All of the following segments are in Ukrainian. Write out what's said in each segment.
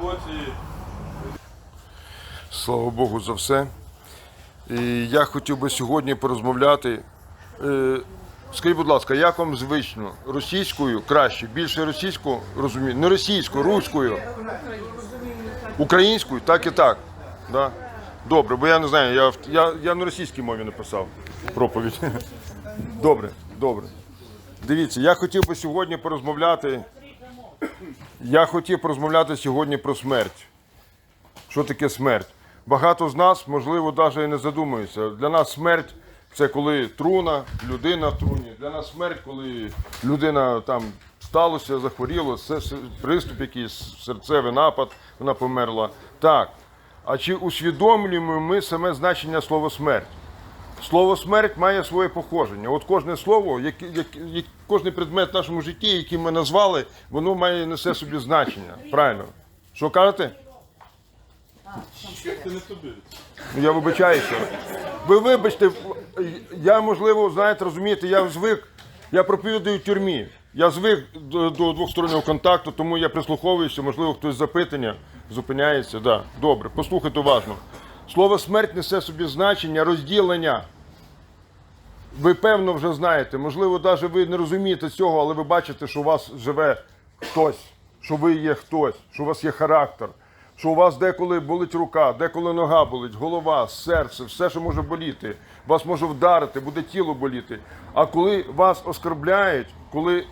роботі. Слава Богу за все. І я хотів би сьогодні порозмовляти. Е, Скажіть, будь ласка, як вам звично? Російською краще, більше російською розумію, не російською, руською, українською, так і так. Да? Добре, бо я не знаю, я, я, я на російській мові написав проповідь. Добре, добре. Дивіться, я хотів би сьогодні порозмовляти. Я хотів порозмовляти сьогодні про смерть. Що таке смерть? Багато з нас, можливо, навіть і не задумується. Для нас смерть це коли труна, людина в труні. Для нас смерть, коли людина там сталося, захворіло, це приступ якийсь, серцевий напад, вона померла. Так. А чи усвідомлюємо ми саме значення слова смерть? Слово смерть має своє походження. От кожне слово, яке, яке, як- кожен предмет в нашому житті, який ми назвали, воно має несе собі значення. Правильно? Що кажете? Ну, Я вибачаюся. Ви вибачте, я можливо, знаєте, розумієте, я звик, я проповідую в тюрмі. Я звик до, до двостороннього контакту, тому я прислуховуюся, можливо, хтось запитання зупиняється. Да. Добре, послухайте уважно. Слово смерть несе собі значення розділення. Ви певно вже знаєте, можливо, навіть ви не розумієте цього, але ви бачите, що у вас живе хтось, що ви є хтось, що у вас є характер, що у вас деколи болить рука, деколи нога болить, голова, серце, все, що може боліти, вас може вдарити, буде тіло боліти. А коли вас оскорбляють, коли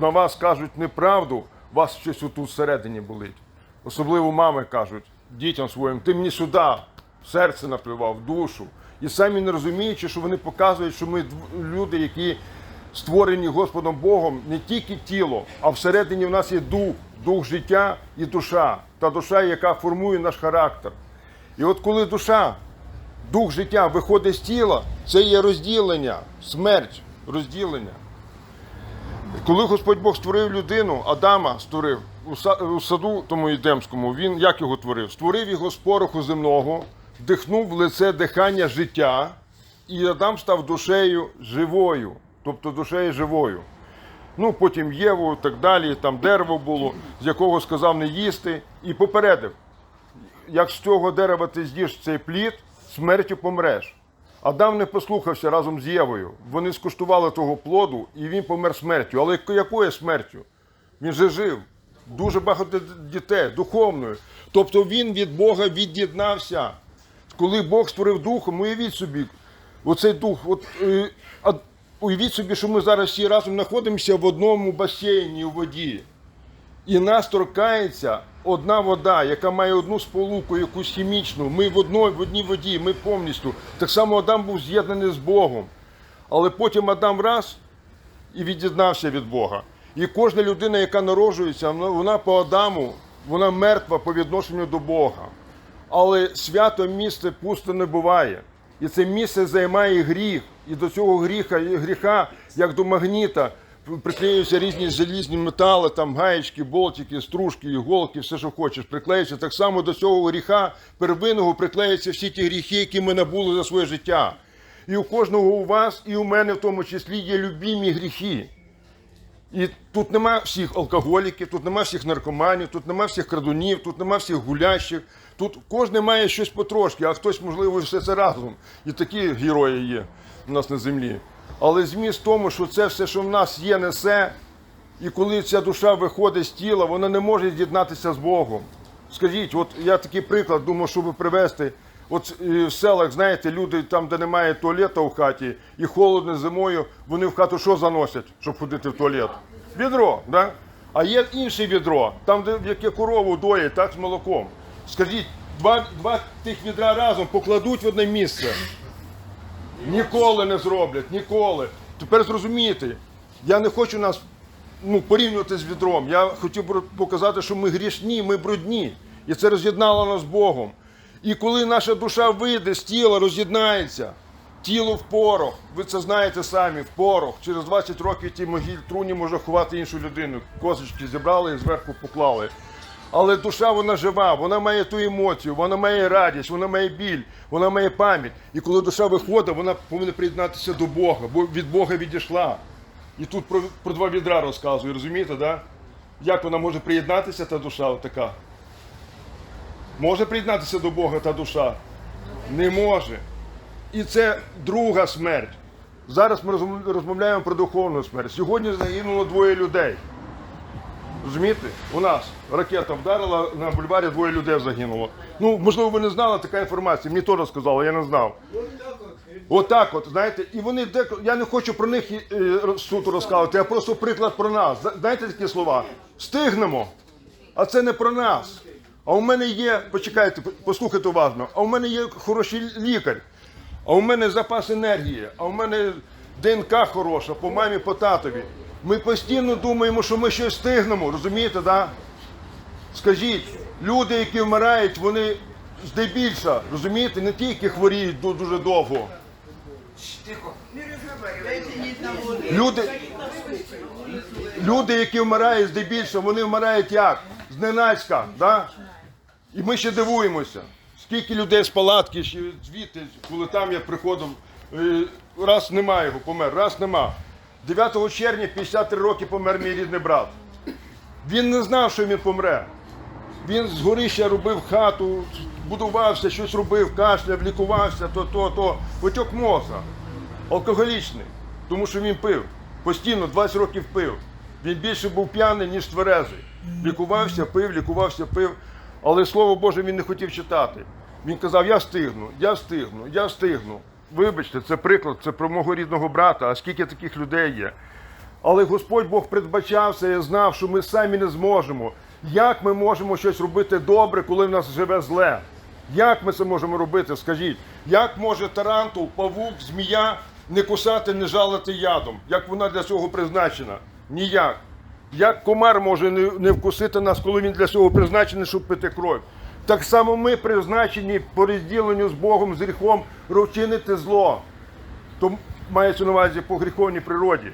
на вас кажуть неправду, вас щось отут всередині болить. Особливо мами кажуть дітям своїм, ти мені сюди серце наплював, душу. І самі не розуміючи, що вони показують, що ми люди, які створені Господом Богом, не тільки тіло, а всередині в нас є дух, дух життя і душа. Та душа, яка формує наш характер. І от коли душа, дух життя виходить з тіла, це є розділення, смерть, розділення. Коли Господь Бог створив людину, Адама створив у саду тому Ідемському, він як його творив? Створив його з пороху земного, вдихнув в лице дихання життя, і Адам став душею живою, тобто душею живою. Ну, потім Єву і так далі, там дерево було, з якого сказав не їсти, і попередив як з цього дерева ти з'їш цей плід, смертю помреш. Адам не послухався разом з Євою. Вони скуштували того плоду, і він помер смертю. Але якою смертю? Він же жив. Дуже багато дітей, духовною. Тобто він від Бога від'єднався. Коли Бог створив духом, уявіть собі, оцей дух, от, е, а- уявіть собі, що ми зараз всі разом знаходимося в одному басейні у воді. І нас торкається одна вода, яка має одну сполуку, якусь хімічну. Ми в одній, в одній воді, ми повністю. Так само Адам був з'єднаний з Богом. Але потім Адам раз і від'єднався від Бога. І кожна людина, яка народжується, вона по Адаму, вона мертва по відношенню до Бога. Але свято місце пусто не буває. І це місце займає гріх. І до цього гріха, гріха як до магніта, приклеюються різні залізні метали, там гаєчки, болтики, стружки, іголки, все, що хочеш, приклеються. Так само до цього гріха первинного приклеються всі ті гріхи, які ми набули за своє життя. І у кожного у вас, і у мене в тому числі є любімі гріхи. І тут нема всіх алкоголіків, тут нема всіх наркоманів, тут нема всіх крадунів, тут нема всіх гулящих. Тут кожен має щось потрошки, а хтось, можливо, все це разом. І такі герої є у нас на землі. Але зміст в тому, що це все, що в нас є, несе. І коли ця душа виходить з тіла, вона не може з'єднатися з Богом. Скажіть, от я такий приклад думав, щоб привести. От е, в селах, знаєте, люди там, де немає туалета в хаті, і холодно зимою, вони в хату що заносять, щоб ходити в туалет? Відро, да? А є інше відро, там, де яке корову доять, так з молоком. Скажіть, два, два тих відра разом покладуть в одне місце. Ніколи не зроблять, ніколи. Тепер зрозумійте, я не хочу нас ну, порівнювати з відром. Я хотів показати, що ми грішні, ми брудні. І це роз'єднало нас з Богом. І коли наша душа вийде з тіла, роз'єднається, тіло в порох, ви це знаєте самі, в порох. Через 20 років ті могиль труні може ховати іншу людину. Козочки зібрали і зверху поклали. Але душа вона жива, вона має ту емоцію, вона має радість, вона має біль, вона має пам'ять. І коли душа виходить, вона повинна приєднатися до Бога, бо від Бога відійшла. І тут про, про два відра розказую, розумієте, да? Як вона може приєднатися, та душа така? Може приєднатися до Бога та душа? Не може. І це друга смерть. Зараз ми розмовляємо про духовну смерть. Сьогодні загинуло двоє людей. Розумієте? У нас ракета вдарила на бульварі, двоє людей загинуло. Ну, можливо, ви не знали така інформація. Мені теж сказали, я не знав. Отак, от, знаєте, і вони деко. Я не хочу про них е, суто розказувати, а просто приклад про нас. Знаєте такі слова? Стигнемо, а це не про нас. А у мене є, почекайте, послухайте уважно, а у мене є хороший лікар, а у мене запас енергії, а у мене ДНК хороша по мамі, по татові. Ми постійно думаємо, що ми щось стигнемо, розумієте, да? Скажіть, люди, які вмирають, вони здебільша, розумієте, не ті, які хворіють дуже довго. Люди, люди, які вмирають здебільшого, вони вмирають як? Зненацька, да? І ми ще дивуємося. Скільки людей з палатки, звідти, коли там я приходив, е, раз нема його, помер, раз нема. 9 червня 53 роки помер мій рідний брат. Він не знав, що він помре. Він з горища робив хату, будувався, щось робив, кашляв, лікувався, то, то, то. Потік мозга. Алкоголічний. Тому що він пив. Постійно 20 років пив. Він більше був п'яний, ніж тверезий. Лікувався, пив, лікувався, пив. Але слово Боже він не хотів читати. Він казав: Я встигну, я встигну, я встигну. Вибачте, це приклад, це про мого рідного брата, а скільки таких людей є. Але Господь Бог передбачався і знав, що ми самі не зможемо. Як ми можемо щось робити добре, коли в нас живе зле? Як ми це можемо робити? Скажіть, як може тарантул, павук, змія не кусати, не жалити ядом? Як вона для цього призначена? Ніяк. Як комар може не, вкусити нас, коли він для цього призначений, щоб пити кров? Так само ми призначені по розділенню з Богом, з гріхом, розчинити зло то мається на увазі по гріховній природі.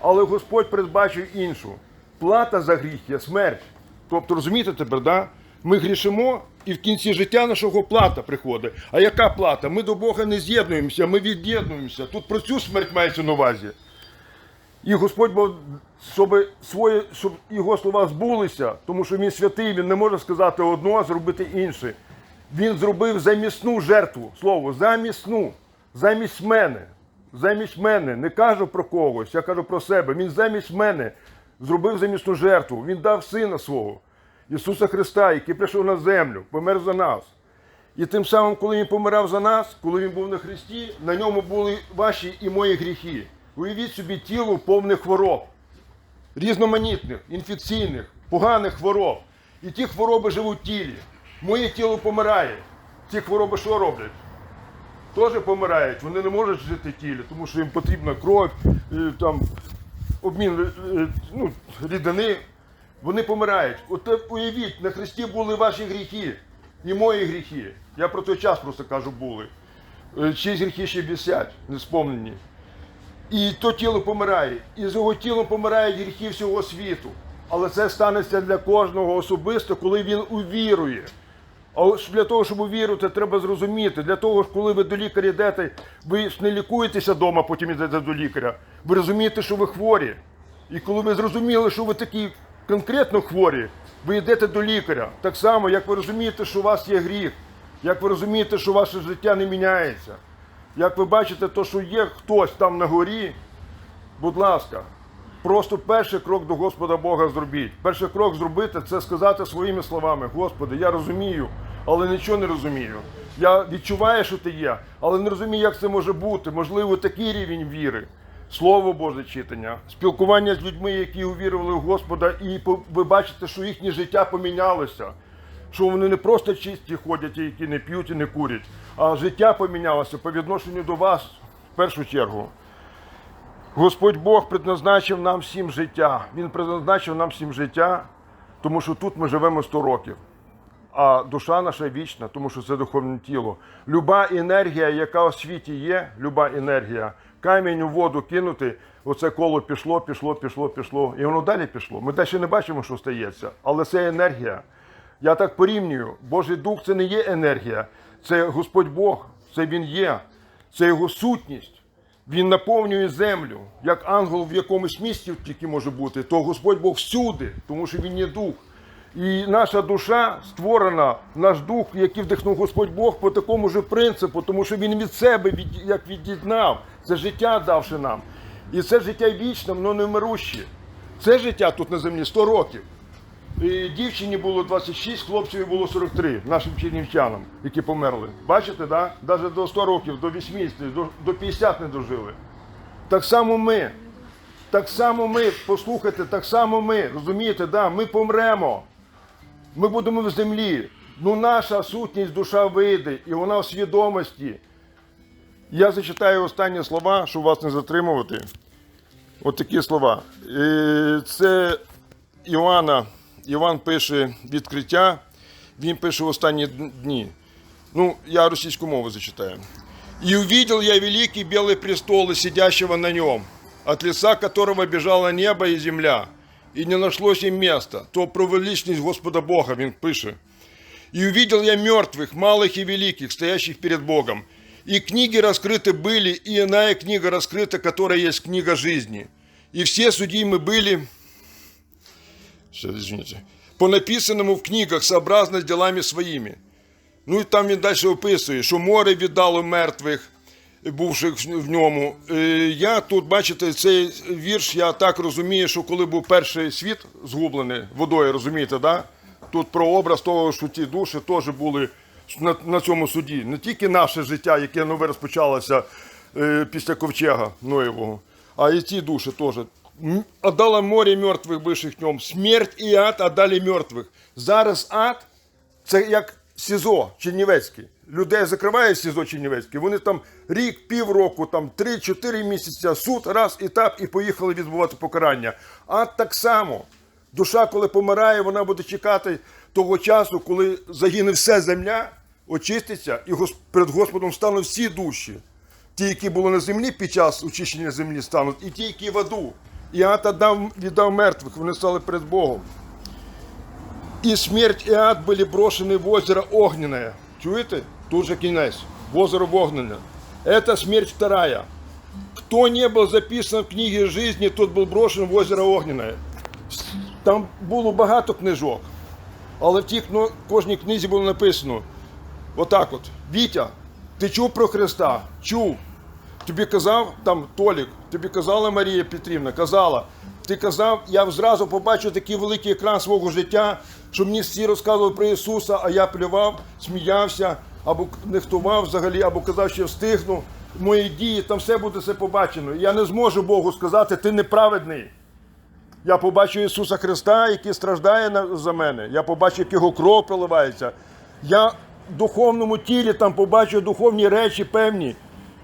Але Господь передбачив іншу. Плата за гріх є смерть. Тобто, розумієте тепер, да? Ми грішимо, і в кінці життя нашого плата приходить. А яка плата? Ми до Бога не з'єднуємося, ми від'єднуємося. Тут про цю смерть мається на увазі. І Господь Бог, щоб, своє, щоб його слова збулися, тому що він святий, він не може сказати одно, а зробити інше. Він зробив замісну жертву, слово, замісну, замість мене. Замість мене. Не кажу про когось, я кажу про себе. Він замість мене зробив замісну жертву. Він дав сина свого, Ісуса Христа, який прийшов на землю, помер за нас. І тим самим, коли він помирав за нас, коли він був на Христі, на ньому були ваші і мої гріхи. Уявіть собі тіло повне хвороб, різноманітних, інфекційних, поганих хвороб. І ті хвороби живуть в тілі. Моє тіло помирає. Ці хвороби що роблять? Теж помирають. Вони не можуть жити в тілі, тому що їм потрібна кров, е, там, обмін е, ну, рідини. Вони помирають. От е, уявіть, на Христі були ваші гріхи і мої гріхи. Я про той час просто кажу були. Е, Чиїсь гріхи ще висять, не сповнені. І то тіло помирає. І з його тілом помирають гріхи всього світу. Але це станеться для кожного особисто, коли він увірує. А для того, щоб увірити, треба зрозуміти. Для того, коли ви до лікаря йдете, ви ж не лікуєтеся вдома, потім йдете до лікаря. Ви розумієте, що ви хворі. І коли ви зрозуміли, що ви такі конкретно хворі, ви йдете до лікаря. Так само, як ви розумієте, що у вас є гріх, як ви розумієте, що ваше життя не міняється. Як ви бачите, то, що є хтось там на горі, будь ласка, просто перший крок до Господа Бога зробіть. Перший крок зробити це сказати своїми словами: Господи, я розумію, але нічого не розумію. Я відчуваю, що ти є, але не розумію, як це може бути. Можливо, такий рівень віри. Слово Боже читання, спілкування з людьми, які увірували в Господа, і ви бачите, що їхнє життя помінялося що вони не просто чисті ходять, і які не п'ють і не курять, а життя помінялося по відношенню до вас в першу чергу. Господь Бог предназначив нам всім життя. Він предназначив нам всім життя, тому що тут ми живемо 100 років. А душа наша вічна, тому що це духовне тіло. Люба енергія, яка у світі є, люба енергія, камінь у воду кинути, оце коло пішло, пішло, пішло, пішло. І воно далі пішло. Ми далі не бачимо, що стається. Але це енергія. Я так порівнюю, Божий Дух це не є енергія, це Господь Бог, це Він є, це Його сутність. Він наповнює землю, як ангел в якомусь місті тільки може бути, то Господь Бог всюди, тому що Він є дух. І наша душа створена, наш дух, який вдихнув Господь Бог по такому ж принципу, тому що Він від себе від, як від'єднав, це життя давши нам. І це життя вічне, воно не вмируще. Це життя тут на землі 100 років. І дівчині було 26, хлопцеві було 43, нашим чернівчанам, які померли. Бачите, да? Навіть до 100 років, до 80, до, до 50 не дожили. Так само ми. Так само ми, послухайте, так само ми, розумієте, да, ми помремо. Ми будемо в землі. Ну, наша сутність душа вийде, і вона в свідомості. Я зачитаю останні слова, щоб вас не затримувати. От такі слова. Е, Це Іоанна. Іван пише відкриття, він пише останні дні. Ну, я російську мову зачитаю. «И увидел я великий белый престол и сидящего на нем, от лица которого бежало небо и земля, и не нашлось им места. То про величність Господа Бога він пише. И увидел я мертвых, малых и великих, стоящих перед Богом. И книги раскрыты были, и иная книга раскрыта, которая есть книга жизни. И все судимы были, Сейчас, извините, по написанному в книгах, сообразно з делами своїми. Ну і там він далі описує, що море віддало мертвих, Бувших в ньому. Е, Я тут, бачите, цей вірш, я так розумію, що коли був перший світ згублений водою, розумієте, да? тут про образ того, що ті душі теж були на, на цьому суді. Не тільки наше життя, яке нове розпочалося е, після ковчега Ноєвого, а і ті душі теж. Отдало море мертвих бивших ньому. Смерть і ад отдали мертвих. Зараз ад це як СІЗО Чернівецький. Людей закриває СІЗО Чернівецький. Вони там рік, півроку, там 3-4 місяці, суд, раз, етап, і поїхали відбувати покарання. А так само. Душа, коли помирає, вона буде чекати того часу, коли загине вся земля, очиститься, і перед Господом стануть всі душі. Ті, які були на землі під час очищення землі, стануть, і ті, які в аду. І ад дав, віддав мертвих, вони стали перед Богом. И смерть и ад были брошены в озеро Огненное. Чуете? Тут же кінець. В озеро Огненное. Это смерть вторая. Кто не был записан в книге жизни, тот был брошен в озеро Огненное. Там було багато книжок. Але в тій кно- кожній книзі було написано отак от. Вітя, ти чув про Христа? Чув. Тобі казав там Толік, тобі казала Марія Петрівна, казала. Ти казав, я зразу побачив такий великий екран свого життя, що мені всі розказували про Ісуса, а я плював, сміявся, або нехтував взагалі, або казав, що я встигну. Мої дії, там все буде все побачено. Я не зможу Богу сказати, ти неправедний. Я побачу Ісуса Христа, який страждає за мене. Я побачу, як його кров проливається. Я в духовному тілі там побачу духовні речі певні.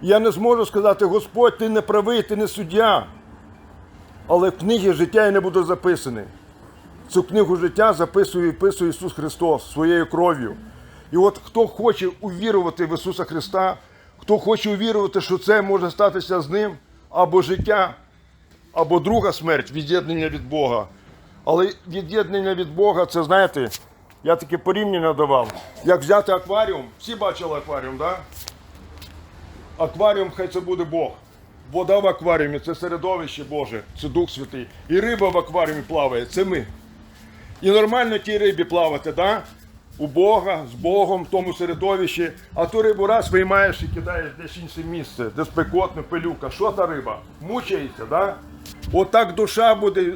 Я не зможу сказати, Господь, ти не правий, ти не суддя. Але в книгі життя я не буду записаний. Цю книгу життя записує і вписує Ісус Христос своєю кров'ю. І от хто хоче увірувати в Ісуса Христа, хто хоче увірувати, що це може статися з ним, або життя, або друга смерть, від'єднання від Бога. Але від'єднання від Бога, це знаєте, я таке порівняння давав. Як взяти акваріум, всі бачили акваріум, так? Да? Акваріум хай це буде Бог. Вода в акваріумі це середовище Боже, це Дух Святий. І риба в акваріумі плаває, це ми. І нормально тій рибі плавати, да? у Бога, з Богом, в тому середовищі, а ту рибу раз виймаєш і кидаєш десь інше місце, де спекотно, пилюка. Що та риба? Мучається, да? Отак душа буде,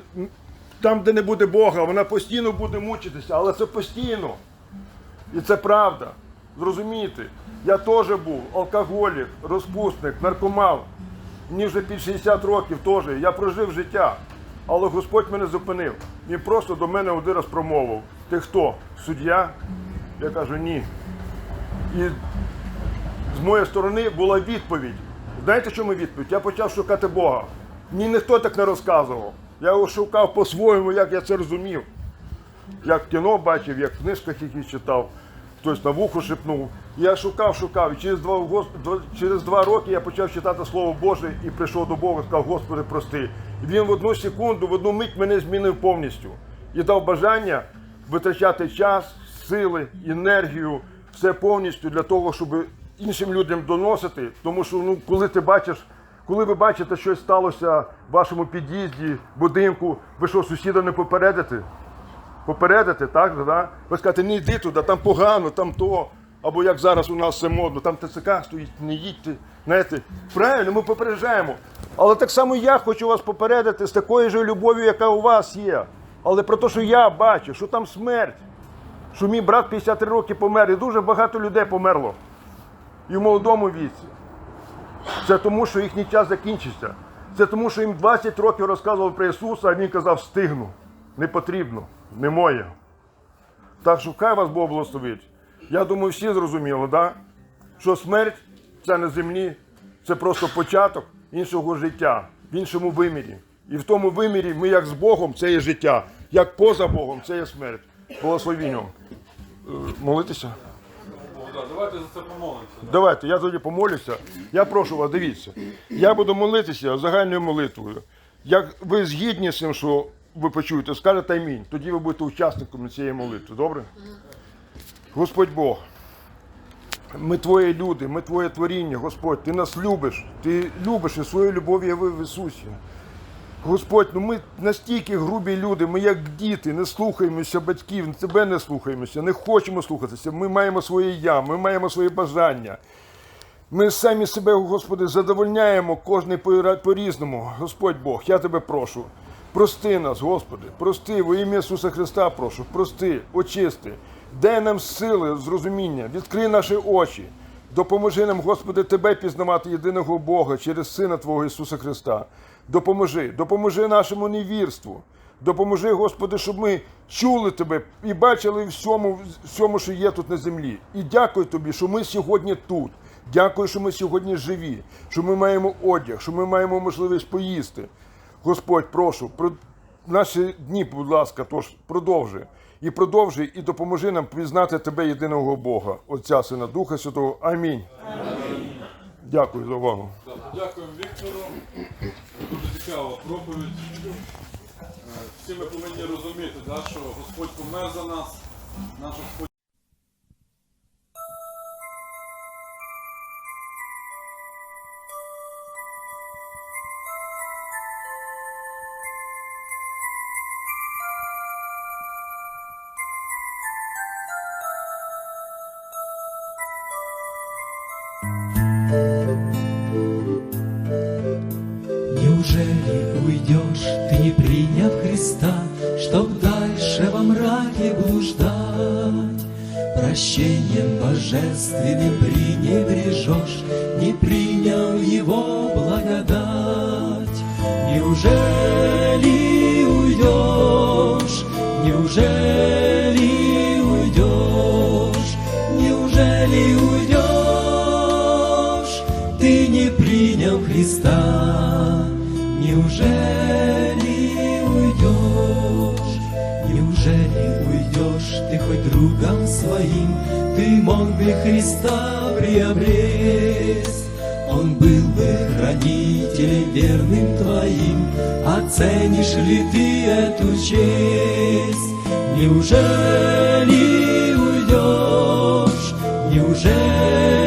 там, де не буде Бога, вона постійно буде мучитися, але це постійно. І це правда. Зрозумієте, я теж був алкоголік, розпусник, наркоман. Мені вже під 60 років теж. Я прожив життя. Але Господь мене зупинив. Він просто до мене один раз промовив. Ти хто? Суддя? Я кажу, ні. І з моєї сторони була відповідь. Знаєте, чому відповідь? Я почав шукати Бога. Мені ніхто так не розказував. Я його шукав по-своєму, як я це розумів як кіно бачив, як в книжках якісь читав, хтось на вухо шепнув. Я шукав, шукав. І через два, через два роки я почав читати Слово Боже і прийшов до Бога, сказав, Господи, прости. І він в одну секунду, в одну мить мене змінив повністю і дав бажання витрачати час, сили, енергію, все повністю для того, щоб іншим людям доносити. Тому що ну, коли ти бачиш. Коли ви бачите, щось сталося в вашому під'їзді, будинку, ви що, сусіда не попередите? попередити, так? Да? Ви скажете, не йди туди, там погано, там то. Або як зараз у нас все модно, там ТЦК стоїть, не їдьте. Знаєте, правильно, ми попереджаємо. Але так само я хочу вас попередити з такою ж любов'ю, яка у вас є. Але про те, що я бачу, що там смерть, що мій брат 53 роки помер, і дуже багато людей померло. І в молодому віці. Це тому, що їхній час закінчиться. Це тому, що їм 20 років розказували про Ісуса, а він казав, стигну. Не потрібно, не моє. Так що хай вас Бог благословить. Я думаю, всі зрозуміли, да? що смерть це на землі, це просто початок іншого життя, в іншому вимірі. І в тому вимірі ми як з Богом це є життя, як поза Богом це є смерть. Благословіння. Е, Молитися? Давайте за це помолимося. Давайте, я тоді помолюся. Я прошу вас, дивіться. Я буду молитися загальною молитвою. Як ви згідні з цим, що ви почуєте, скажете амінь. Тоді ви будете учасником цієї молитви. Добре? Господь Бог. Ми твої люди, ми твоє творіння, Господь, ти нас любиш, ти любиш і свою любов явив в Ісусі. Господь, ну ми настільки грубі люди, ми як діти, не слухаємося батьків, тебе не слухаємося, не хочемо слухатися. Ми маємо своє я, ми маємо свої бажання. Ми самі себе, Господи, задовольняємо кожний по-різному. Господь Бог, я тебе прошу. Прости нас, Господи, прости во ім'я Ісуса Христа, прошу, прости, очисти, дай нам сили, зрозуміння, відкрий наші очі. Допоможи нам, Господи, Тебе пізнавати єдиного Бога через Сина Твого Ісуса Христа. Допоможи, допоможи нашому невірству. Допоможи, Господи, щоб ми чули Тебе і бачили всьому, всьому, що є тут на землі. І дякую Тобі, що ми сьогодні тут. Дякую, що ми сьогодні живі, що ми маємо одяг, що ми маємо можливість поїсти. Господь, прошу, про наші дні, будь ласка, тож продовжуй. І продовжуй, і допоможи нам пізнати Тебе, єдиного Бога, Отця, Сина, Духа Святого. Амінь. Дякую за увагу. Дякую, Віктору. Дуже цікава проповідь. Е, Всі ми повинні розуміти, да, що Господь помер за нас, наш Господь. Неужели уйдешь, ты не приняв Христа, Чтоб дальше во мраке блуждать? Прощением божественным пренебрежешь, Не приняв Его благодать. Неужели уйдешь, неужели уйдешь, неужели уйдешь, ты не принял Христа? Неужели уйдешь, неужели уйдешь, ты хоть другом своим, ты мог бы Христа приобресть? Он был бы хранителем верным твоим, Оценишь ли ты эту честь? Неужели уйдешь? Неужели